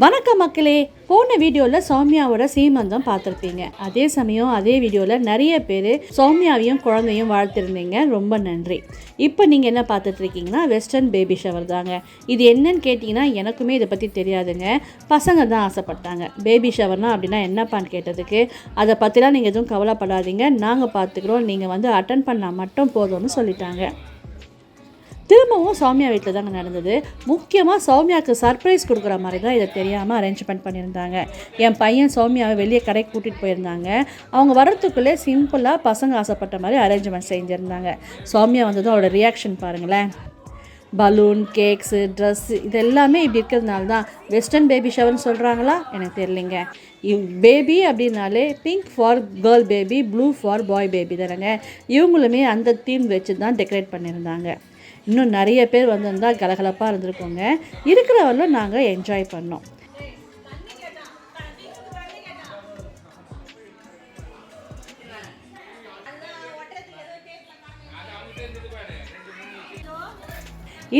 வணக்கம் மக்களே. போன வீடியோவில் சௌமியாவோட சீமந்தம் பார்த்துருப்பீங்க. அதே சமயம் அதே வீடியோவில் நிறைய பேர் சௌமியாவையும் குழந்தையும் வாழ்த்திருந்தீங்க. ரொம்ப நன்றி. இப்போ நீங்கள் என்ன பார்த்துட்டு இருக்கீங்கன்னா வெஸ்டர்ன் பேபி ஷவர் தாங்க. இது என்னன்னு கேட்டிங்கன்னா எனக்குமே இதை பற்றி தெரியாதுங்க. பசங்க தான் ஆசைப்பட்டாங்க. பேபி ஷவர்னா அப்படின்னா என்னப்பான்னு கேட்டதுக்கு அதை பற்றிலாம் நீங்கள் எதுவும் கவலைப்படாதீங்க. நாங்கள் பார்த்துக்குறோம். நீங்கள் வந்து அட்டன் பண்ணால் மட்டும் போதும்னு சொல்லிட்டாங்க. திரும்பவும் சௌமியா வீட்டில் தாங்க நடந்தது. முக்கியமாக சௌமியாவுக்கு சர்ப்ரைஸ் கொடுக்குற மாதிரி தான் இதை தெரியாமல் அரேஞ்ச்மெண்ட் பண்ணியிருந்தாங்க. என் பையன் சௌமியாவை வெளியே கடைக்கு கூட்டிகிட்டு போயிருந்தாங்க. அவங்க வரத்துக்குள்ளே சிம்பிளாக பசங்க ஆசைப்பட்ட மாதிரி அரேஞ்ச்மெண்ட் செஞ்சுருந்தாங்க. சௌமியா வந்ததும் அவளோட ரியாக்ஷன் பாருங்களேன். பலூன் கேக்ஸு ட்ரெஸ்ஸு இது எல்லாமே இப்படி இருக்கிறதுனால தான் வெஸ்டர்ன் பேபி ஷவர்னு சொல்கிறாங்களா எனக்கு தெரியலைங்க. பேபி அப்படின்னாலே pink for girl baby blue for boy baby தானேங்க. இவங்களுமே அந்த தீம் வச்சு தான் டெக்கரேட் பண்ணியிருந்தாங்க. இன்னும் நிறைய பேர் வந்திருந்தால் கலகலப்பாக இருந்திருக்கோங்க இருக்கிறவர்களும் நாங்கள் என்ஜாய் பண்ணோம்.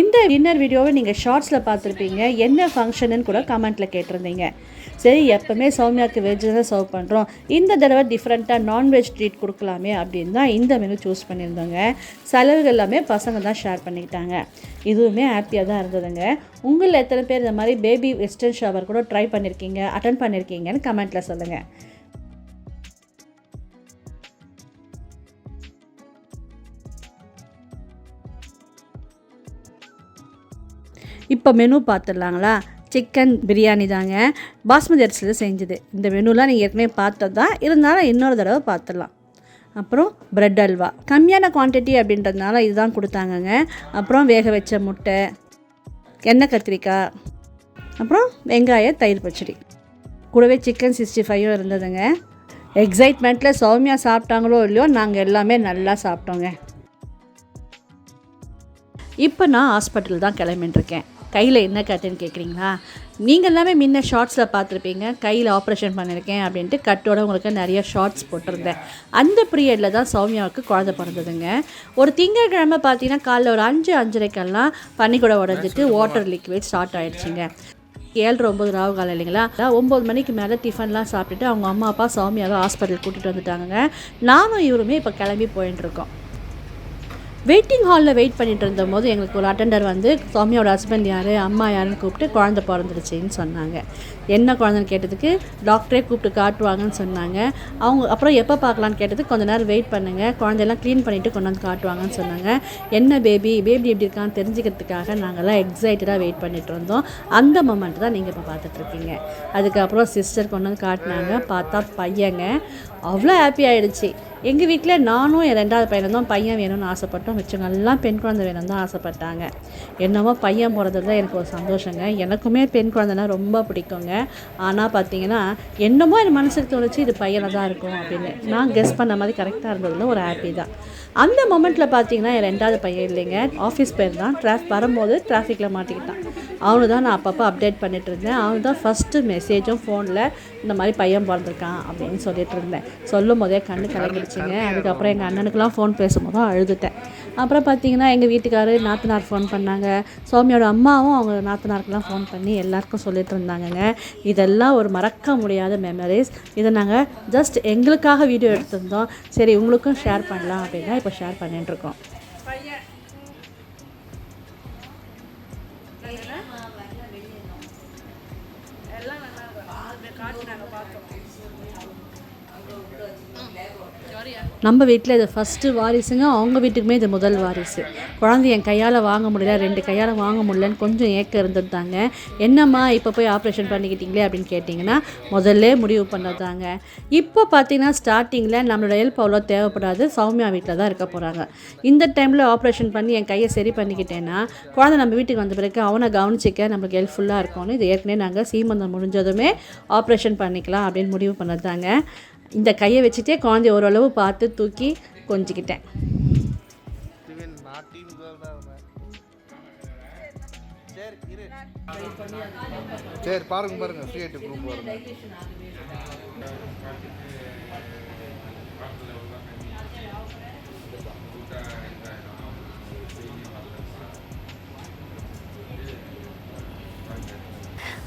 இந்த டின்னர் வீடியோவை நீங்கள் ஷார்ட்ஸில் பார்த்துருப்பீங்க. என்ன ஃபங்க்ஷனுன்னு கூட கமெண்ட்டில் கேட்டிருந்தீங்க. சரி எப்போவுமே சௌமியாவுக்கு வெஜ் தான் சர்வ் பண்ணுறோம் இந்த தடவை டிஃப்ரெண்ட்டாக நான்வெஜ் ட்ரீட் கொடுக்கலாமே அப்படின்னு தான் இந்த மெனு சூஸ் பண்ணியிருந்தோங்க. செலவுகள் எல்லாமே பசங்க தான் ஷேர் பண்ணிக்கிட்டாங்க. இதுவுமே ஹாப்பியாக தான் இருந்ததுங்க. உங்களில் எத்தனை பேர் இந்த மாதிரி பேபி வெஸ்டர்ன் ஷவர் கூட ட்ரை பண்ணியிருக்கீங்க அட்டன் பண்ணியிருக்கீங்கன்னு கமெண்ட்டில் சொல்லுங்கள் இப்போ மெனு பார்த்துடலாங்களா? சிக்கன் பிரியாணி தாங்க. பாஸ்மதி அரிசியில் செஞ்சது. இந்த மெனுலாம் நீங்கள் ஏற்கனவே பார்த்தது தான். இருந்தாலும் இன்னொரு தடவை பார்த்துடலாம். அப்புறம் ப்ரெட் அல்வா. கம்மியான குவான்டிட்டி அப்படின்றதுனால இதுதான் கொடுத்தாங்கங்க. அப்புறம் வேக வச்ச முட்டை எண்ணெய் கத்திரிக்காய் அப்புறம் வெங்காய தயிர் பச்சடி. கூடவே சிக்கன் சிக்ஸ்டி ஃபைவும் இருந்ததுங்க. எக்ஸைட்மெண்ட்டில் சௌமியா சாப்பிட்டாங்களோ இல்லையோ நாங்கள் எல்லாமே நல்லா சாப்பிட்டோங்க. இப்போ நான் ஹாஸ்பிட்டல் தான் கிளம்பிட்டுருக்கேன் கையில் என்ன கட்டுன்னு கேட்குறீங்களா நீங்கள் எல்லாமே முன்ன ஷார்ட்ஸில் பார்த்துருப்பீங்க. கையில் ஆப்ரேஷன் பண்ணியிருக்கேன் அப்படின்ட்டு கட்டோட உங்களுக்கு நிறைய ஷார்ட்ஸ் போட்டிருந்தேன். அந்த பீரியடில் தான் சௌமியாவுக்கு குழந்தை பிறந்ததுங்க. ஒரு திங்கட்கிழமை பார்த்தீங்கன்னா காலைல ஒரு அஞ்சு அஞ்சரைக்கெல்லாம் பனிக்கூட உடஞ்சிட்டு வாட்டர் லிக்விட் ஸ்டார்ட் ஆகிடுச்சிங்க ஏழரை ஒம்பது ராவு காலம் இல்லைங்களா? ஒம்பது மணிக்கு மேலே டிஃபன்லாம் சாப்பிட்டுட்டு அவங்க அம்மா அப்பா சௌமியாவை ஹாஸ்பிட்டல் கூட்டிகிட்டு வந்துட்டாங்க நானும் இவருமே இப்போ கிளம்பி போயின்னு இருக்கோம் வெயிட்டிங் ஹாலில் வெயிட் பண்ணிட்டு இருந்தபோது எங்களுக்கு ஒரு அட்டெண்டர் வந்து சுவாமியோட ஹஸ்பண்ட் யார் அம்மா யாருன்னு கூப்பிட்டு குழந்தை பிறந்துருச்சின்னு சொன்னாங்க. என்ன குழந்தைன்னு கேட்டதுக்கு டாக்டரே கூப்பிட்டு காட்டுவாங்கன்னு சொன்னாங்க. அவங்க அப்புறம் எப்போ பார்க்கலான்னு கேட்டதுக்கு கொஞ்ச நேரம் வெயிட் பண்ணுங்கள் குழந்தையெல்லாம் க்ளீன் பண்ணிவிட்டு கொண்டு வந்து காட்டுவாங்கன்னு சொன்னாங்க. என்ன பேபி பேபி எப்படி இருக்கான்னு தெரிஞ்சுக்கிறதுக்காக நாங்கள்லாம் எக்ஸைட்டடாக வெயிட் பண்ணிட்டு இருந்தோம். அந்த மொமெண்ட் தான் நீங்கள் இப்போ பார்த்துட்ருக்கீங்க அதுக்கப்புறம் சிஸ்டர் கொண்டு வந்து காட்டினாங்க. பார்த்தா பையங்க. அவ்வளோ ஹாப்பி ஆகிடுச்சு எங்கள் வீட்டில் நானும் என் ரெண்டாவது பையனும் தான் பையன் வேணும்னு ஆசைப்பட்டோம். மிச்சவங்க எல்லாம் பெண் குழந்தை வேணும் தான் ஆசைப்பட்டாங்க. என்னமோ பையன் பிறந்தது தான் எனக்கு ஒரு சந்தோஷங்க. எனக்குமே பெண் குழந்தைனா ரொம்ப பிடிக்குங்க. ஆனால் பார்த்தீங்கன்னா என்னமோ என் மனசுக்கு தோணுச்சு இது பையனை தான் இருக்கும் அப்படின்னு. நான் கெஸ் பண்ண மாதிரி கரெக்டாக இருந்ததில் ஒரு ஹாப்பி தான். அந்த மொமெண்ட்டில் பார்த்தீங்கன்னா என் ரெண்டாவது பையன் இல்லைங்க. ஆஃபீஸ் பேர் தான் டிராஃப் வரும்போது டிராஃபிக்கில் மாட்டிக்கிட்டான். அவனு தான் நான் அப்பப்போ அப்டேட் பண்ணிட்டு இருந்தேன். அவனு தான் ஃபஸ்ட்டு மெசேஜும் ஃபோனில் இந்த மாதிரி பையன் பிறந்திருக்கான் அப்படின்னு சொல்லிட்டு இருந்தேன். சொல்லும் போதே கண்ணு கலங்கிடுச்சுங்க. அதுக்கப்புறம் எங்கள் அண்ணனுக்கெலாம் ஃபோன் பேசும்போதும் அழுதுட்டேன். அப்புறம் பார்த்தீங்கன்னா எங்கள் வீட்டுக்காரு நாத்தனார் ஃபோன் பண்ணாங்க. சௌமியோட அம்மாவும் அவங்க நாத்தனாருக்கெல்லாம் ஃபோன் பண்ணி எல்லாருக்கும் சொல்லிட்டு இருந்தாங்கங்க. இதெல்லாம் ஒரு மறக்க முடியாத மெமரிஸ் இதை நாங்கள் ஜஸ்ட் எங்களுக்காக வீடியோ எடுத்திருந்தோம். சரி உங்களுக்கும் ஷேர் பண்ணலாம் அப்படின்னா இப்போ ஷேர் பண்ணிட்டு நம்ம வீட்டில் இது ஃபஸ்ட்டு வாரிசுங்க அவங்க வீட்டுக்குமே இது முதல் வாரிசு. குழந்தை என் கையால் வாங்க முடியல ரெண்டு கையால் வாங்க முடியலன்னு கொஞ்சம் ஏக்கம் இருந்திருந்தாங்க என்னம்மா இப்போ போய் ஆப்ரேஷன் பண்ணிக்கிட்டீங்களே அப்படின்னு கேட்டிங்கன்னா முதல்ல முடிவு பண்ணதாங்க இப்போ பார்த்தீங்கன்னா ஸ்டார்டிங்கில் நம்மளோட ஹெல்ப் அவ்வளோ தேவைப்படாது. சௌமியா வீட்டில் தான் இருக்க போகிறாங்க இந்த டைமில் ஆப்ரேஷன் பண்ணி என் கையை சரி பண்ணிக்கிட்டேன்னா குழந்தை நம்ம வீட்டுக்கு வந்த பிறகு அவனை கவனிச்சிக்க நம்மளுக்கு ஹெல்ப்ஃபுல்லாக இருக்கும்னு இது ஏற்கனவே நாங்கள் சீமந்தம் முடிஞ்சதுமே ஆப்ரேஷன் பண்ணிக்கலாம் அப்படின்னு முடிவு பண்ணதாங்க இந்த கையை வச்சுட்டே குழந்தைய ஓரளவு பார்த்து தூக்கி கொஞ்சிக்கிட்டேன். சரி பாருங்க பாருங்க. ஃப்ரீட்டு குரூப் பாருங்க.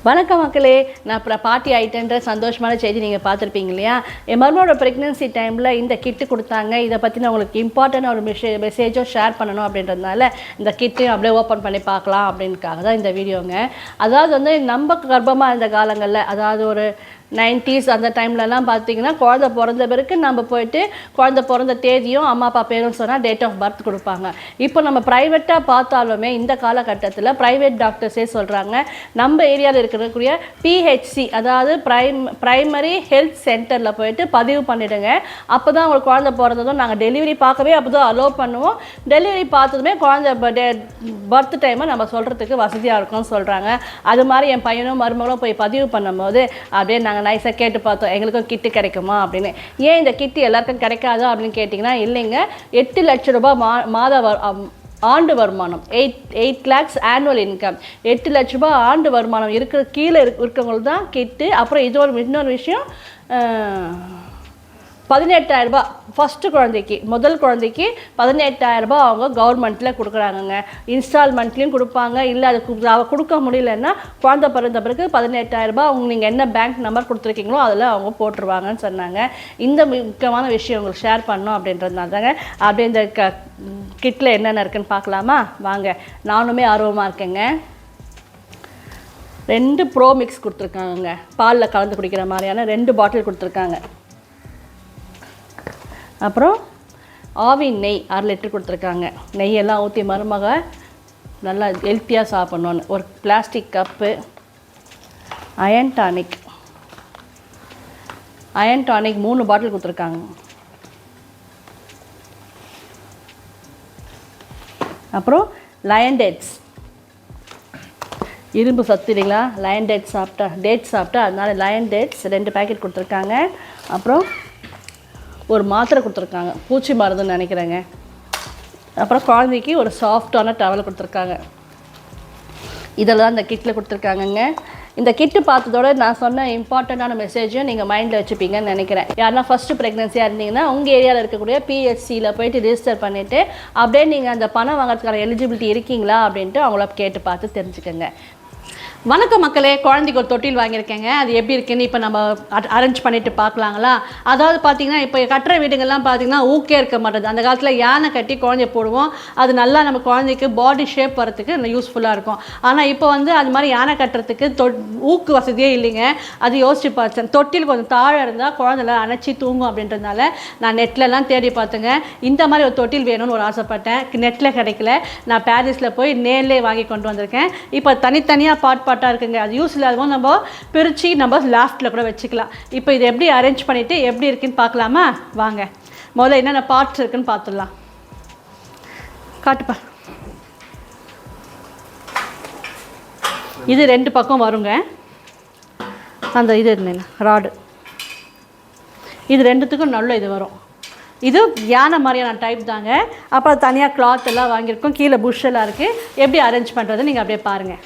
வணக்கம் மக்களே. நான் அப்புறம் பாட்டி ஆயிட்டேன்ற சந்தோஷமான செய்தி நீங்கள் பார்த்துருப்பீங்க இல்லையா? என் மருமோட ப்ரெக்னென்சி டைமில் இந்த கிட்டு கொடுத்தாங்க. இதை பற்றி நான் உங்களுக்கு இம்பார்ட்டன்ட் ஒரு மெசே மெசேஜோ ஷேர் பண்ணணும் அப்படின்றதுனால இந்த கிட்டையும் அப்படியே ஓப்பன் பண்ணி பார்க்கலாம் அப்படின்னுக்காக தான் இந்த வீடியோங்க அதாவது வந்து நம்ம கர்ப்பமாக இருந்த காலங்களில் அதாவது ஒரு நைன்டிஸ் அந்த டைம்லலாம் பார்த்தீங்கன்னா குழந்த பிறந்த பிறகு நம்ம போயிட்டு குழந்த பிறந்த தேதியும் அம்மா அப்பா பேரும் சொன்னால் டேட் ஆஃப் பர்த் கொடுப்பாங்க. இப்போ நம்ம ப்ரைவேட்டாக பார்த்தாலுமே இந்த காலகட்டத்தில் ப்ரைவேட் டாக்டர்ஸே சொல்கிறாங்க நம்ம ஏரியாவில் இருக்கக்கூடிய பிஹெச்சி அதாவது ப்ரைம் ப்ரைமரி ஹெல்த் சென்டரில் போயிட்டு பதிவு பண்ணிவிடுங்க அப்போ தான் உங்களுக்கு குழந்த பிறந்ததும் நாங்கள் டெலிவரி பார்க்கவே அப்போ தான் அலோவ் பண்ணுவோம். டெலிவரி பார்த்ததுமே குழந்தை பர்த் டைமை நம்ம சொல்கிறதுக்கு வசதியாக இருக்கும்னு சொல்கிறாங்க அது மாதிரி என் பையனும் மருமகளும் போய் பதிவு பண்ணும்போது அப்படியே நாங்கள் நைஸாக கேட்டு பார்த்தோம். எங்களுக்கும் கிட்டு கிடைக்குமா அப்படின்னு. ஏன் இந்த கிட்டு எல்லாருக்கும் கிடைக்காதா அப்படின்னு கேட்டிங்கன்னா இல்லைங்க. எட்டு லட்ச ரூபாய் மா மாத ஆண்டு வருமானம். Eight eight lakhs annual income எட்டு லட்ச ரூபாய் ஆண்டு வருமானம் இருக்கிற கீழே இருக்கிறவங்களுக்கு தான் கிட்டு. அப்புறம் இது ஒரு இன்னொரு விஷயம் பதினெட்டாயிரம் ரூபாய். ஃபஸ்ட்டு குழந்தைக்கு முதல் குழந்தைக்கு பதினெட்டாயிரம் ரூபாய் அவங்க கவர்மெண்ட்டில் கொடுக்குறாங்கங்க. இன்ஸ்டால்மெண்ட்லேயும் கொடுப்பாங்க. இல்லை அது கு- கொடுக்க முடியலன்னா குழந்தை பிறந்த பிறகு பதினெட்டாயிரம் ரூபாய் அவங்க நீங்கள் என்ன பேங்க் நம்பர் கொடுத்துருக்கீங்களோ அதில் அவங்க போட்டுருவாங்கன்னு சொன்னாங்க. இந்த முக்கியமான விஷயம் உங்களுக்கு ஷேர் பண்ணோம் அப்படின்றதுனால தாங்க அப்படியே இந்த க கிட்டில் என்னென்ன இருக்குன்னு பார்க்கலாமா? வாங்க. நானுமே ஆர்வமாக இருக்கேங்க. ரெண்டு ப்ரோ மிக்ஸ் கொடுத்துருக்காங்கங்க. பாலில் கலந்து குடிக்கிற மாதிரியான ரெண்டு பாட்டில் கொடுத்துருக்காங்க. அப்புறம் ஆவின் நெய் அரை லிட்டர் கொடுத்துருக்காங்க. நெய்யெல்லாம் ஊற்றி மருமக நல்லா ஹெல்த்தியாக சாப்பிட்ணுன்னு ஒரு plastic cup iron tonic iron tonic மூணு பாட்டில் கொடுத்துருக்காங்க. அப்புறம் லயன் டேட்ஸ் இரும்பு சத்து இல்லைங்களா? லயன் டேட் சாப்பிட்டா டேட்ஸ் சாப்பிட்டா அதனால லயன் டேட்ஸ் ரெண்டு பேக்கெட் கொடுத்துருக்காங்க. அப்புறம் ஒரு மாத்திரை கொடுத்துருக்காங்க. பூச்சி மருந்துன்னு நினைக்கிறேங்க. அப்புறம் குழந்தைக்கு ஒரு சாஃப்டான டவல் கொடுத்துருக்காங்க. இதெல்லாம் இந்த கிட்டில் கொடுத்துருக்காங்கங்க. இந்த கிட்டு பார்த்ததோட நான் சொன்ன இம்பார்ட்டண்ட்டான மெசேஜையும் நீங்கள் மைண்டில் வச்சுப்பீங்கன்னு நினைக்கிறேன். யாருன்னா ஃபஸ்ட்டு ப்ரெக்னென்சியாக இருந்தீங்கன்னா உங்கள் ஏரியாவில் இருக்கக்கூடிய பிஹெச்சியில் போயிட்டு ரிஜிஸ்டர் பண்ணிவிட்டு அப்படியே நீங்கள் அந்த பணம் வாங்குறதுக்கான எலிஜிபிலிட்டி இருக்கீங்களா அப்படின்ட்டு அவங்கள கேட்டு பார்த்து தெரிஞ்சுக்கோங்க. வணக்கம் மக்களே குழந்தைக்கு ஒரு தொட்டில் வாங்கியிருக்கேங்க. அது எப்படி இருக்குன்னு இப்போ நம்ம அரேஞ்ச் பண்ணிட்டு பார்க்கலாங்களா? அதாவது பார்த்தீங்கன்னா இப்போ கட்டுற வீடுங்கள்லாம் பார்த்தீங்கன்னா ஊக்கே இருக்க மாட்டேது. அந்த காலத்தில் யானை கட்டி குழந்தைய போடுவோம். அது நல்லா நம்ம குழந்தைக்கு பாடி ஷேப் வரத்துக்கு யூஸ்ஃபுல்லாக இருக்கும். ஆனால் இப்போ வந்து அது மாதிரி யானை கட்டுறதுக்கு தொ ஊக்கு வசதியே இல்லைங்க. அது யோசிச்சு பார்த்தேன் தொட்டில் கொஞ்சம் தாழ இருந்தால் குழந்தைல அணைச்சி தூங்கும் அப்படின்றதுனால நான் நெட்லலாம் தேடி பார்த்தேங்க இந்த மாதிரி ஒரு தொட்டில் வேணும்னு ஒரு ஆசைப்பட்டேன். நெட்டில் கிடைக்கல. நான் பாரிஸில் போய் நேர்லேயே வாங்கி கொண்டு வந்திருக்கேன். இப்போ தனித்தனியாக பாட் பாட்டாக இருக்குங்க. அது யூஸ் இல்லாதவங்க நம்ம பிரித்து நம்ம லாஸ்ட்டில் கூட வச்சுக்கலாம். இப்போ இது எப்படி அரேஞ்ச் பண்ணிவிட்டு எப்படி இருக்குன்னு பார்க்கலாமா? வாங்க. முதல்ல என்னென்ன பார்ட்ஸ் இருக்குன்னு பார்த்துடலாம். காட்டுப்பா. இது ரெண்டு பக்கம் வருங்க. அந்த இது இருந்தேன் ராடு இது ரெண்டுத்துக்கும் நல்ல இது வரும். இது யானை மாதிரியான டைப் தாங்க. அப்புறம் தனியாக கிளாத் எல்லாம் வாங்கியிருக்கோம். கீழே புஷ் எல்லாம் இருக்குது எப்படி அரேஞ்ச் பண்ணுறது நீங்கள் அப்படியே பாருங்கள்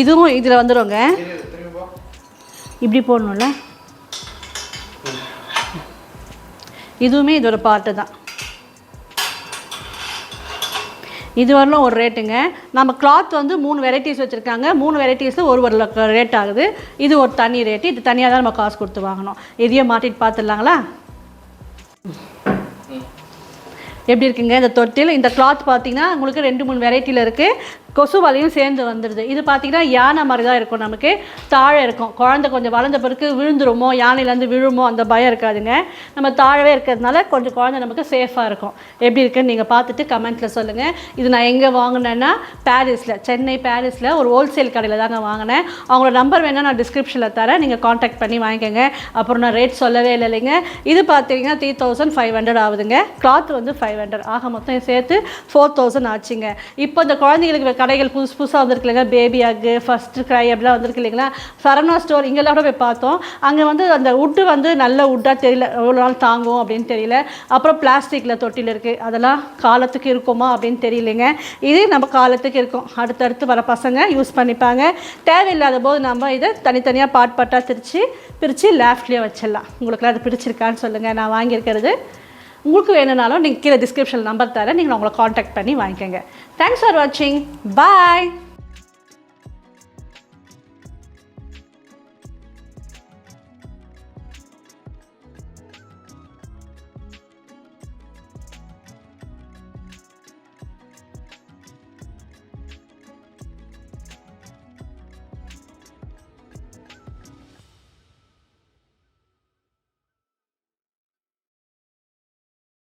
இதுவும் இதில் வந்துடுங்க இப்படி போடணும்ல? இதுவுமே இதோட பார்ட்டு தான். இது வரலும் ஒரு ரேட்டுங்க நம்ம கிளாத் வந்து மூணு வெரைட்டிஸ் வச்சுருக்காங்க. மூணு வெரைட்டிஸில் ஒரு ஒரு ரேட் ஆகுது. இது ஒரு தனி ரேட்டு இது தனியாக தான் நம்ம காசு கொடுத்து வாங்கணும். இதையும் மாட்டிட்டு பார்த்துடலாங்களா எப்படி இருக்குங்க இந்த தொட்டில்? இந்த கிளாத் பார்த்தீங்கன்னா உங்களுக்கு ரெண்டு மூணு வெரைட்டியில் இருக்குது கொசு வலையும் சேர்ந்து வந்துடுது இது பார்த்தீங்கன்னா யானை மாதிரி தான் இருக்கும் நமக்கு. தாழை இருக்கும். குழந்தை கொஞ்சம் வளர்ந்த பிறகு விழுந்துருமோ யானையிலேருந்து விழுமோ அந்த பயம் இருக்காதுங்க. நம்ம தாழவே இருக்கிறதுனால கொஞ்சம் குழந்தை நமக்கு சேஃபாக இருக்கும். எப்படி இருக்குன்னு நீங்கள் பார்த்துட்டு கமெண்ட்டில் சொல்லுங்கள் இது நான் எங்கே வாங்கினேன்னா பாரிஸில் சென்னை பாரிஸில் ஒரு ஹோல்சேல் கடையில் தாங்க வாங்கினேன். அவங்களோட நம்பர் வேணால் நான் டிஸ்கிரிப்ஷனில் தரேன். நீங்கள் காண்டாக்ட் பண்ணி வாங்கிக்கோங்க. அப்புறம் நான் ரேட் சொல்லவே இல்லை இல்லைங்க. இது பார்த்தீங்கன்னா த்ரீ தௌசண்ட் ஃபைவ் ஹண்ட்ரட் ஆகுதுங்க. கிளாத் வந்து ஃபைவ் ஹண்ட்ரட் ஆக மொத்தம் சேர்த்து ஃபோர் தௌசண்ட் ஆச்சுங்க. இப்போ இந்த குழந்தைங்களுக்கு கடைகள் புதுசு புதுசாக வந்திருக்கு இல்லைங்க பேபி அக்கு ஃபஸ்ட்டு க்ரை அப்படிலாம் வந்திருக்கு இல்லைங்களா? சரவணா ஸ்டோர் இங்கெல்லாம் கூட போய் பார்த்தோம். அங்கே வந்து அந்த உட்டு வந்து நல்ல உட்டாக தெரியல. எவ்வளோ நாள் தாங்கும் அப்படின்னு தெரியல. அப்புறம் பிளாஸ்டிக்கில் தொட்டில் இருக்குது அதெல்லாம் காலத்துக்கு இருக்குமா அப்படின்னு தெரியலைங்க. இது நம்ம காலத்துக்கு இருக்கும். அடுத்தடுத்து வர பசங்க யூஸ் பண்ணிப்பாங்க. தேவையில்லாத போது நம்ம இதை தனித்தனியாக பாட் பாட்டாக பிரித்து பிரித்து லேஃப்ட்லேயே வச்சிடலாம். உங்களுக்குலாம் அது பிடிச்சிருக்கான்னு சொல்லுங்கள் நான் வாங்கியிருக்கிறது. உங்களுக்கு வேணும்னாலும் நீங்கள் கீழே டிஸ்கிரிப்ஷன் நம்பர் தரேன். நீங்கள் உங்களை காண்டாக்ட் பண்ணி வாங்கிக்கோங்க. தேங்க்ஸ் ஃபார் வாட்சிங் பாய்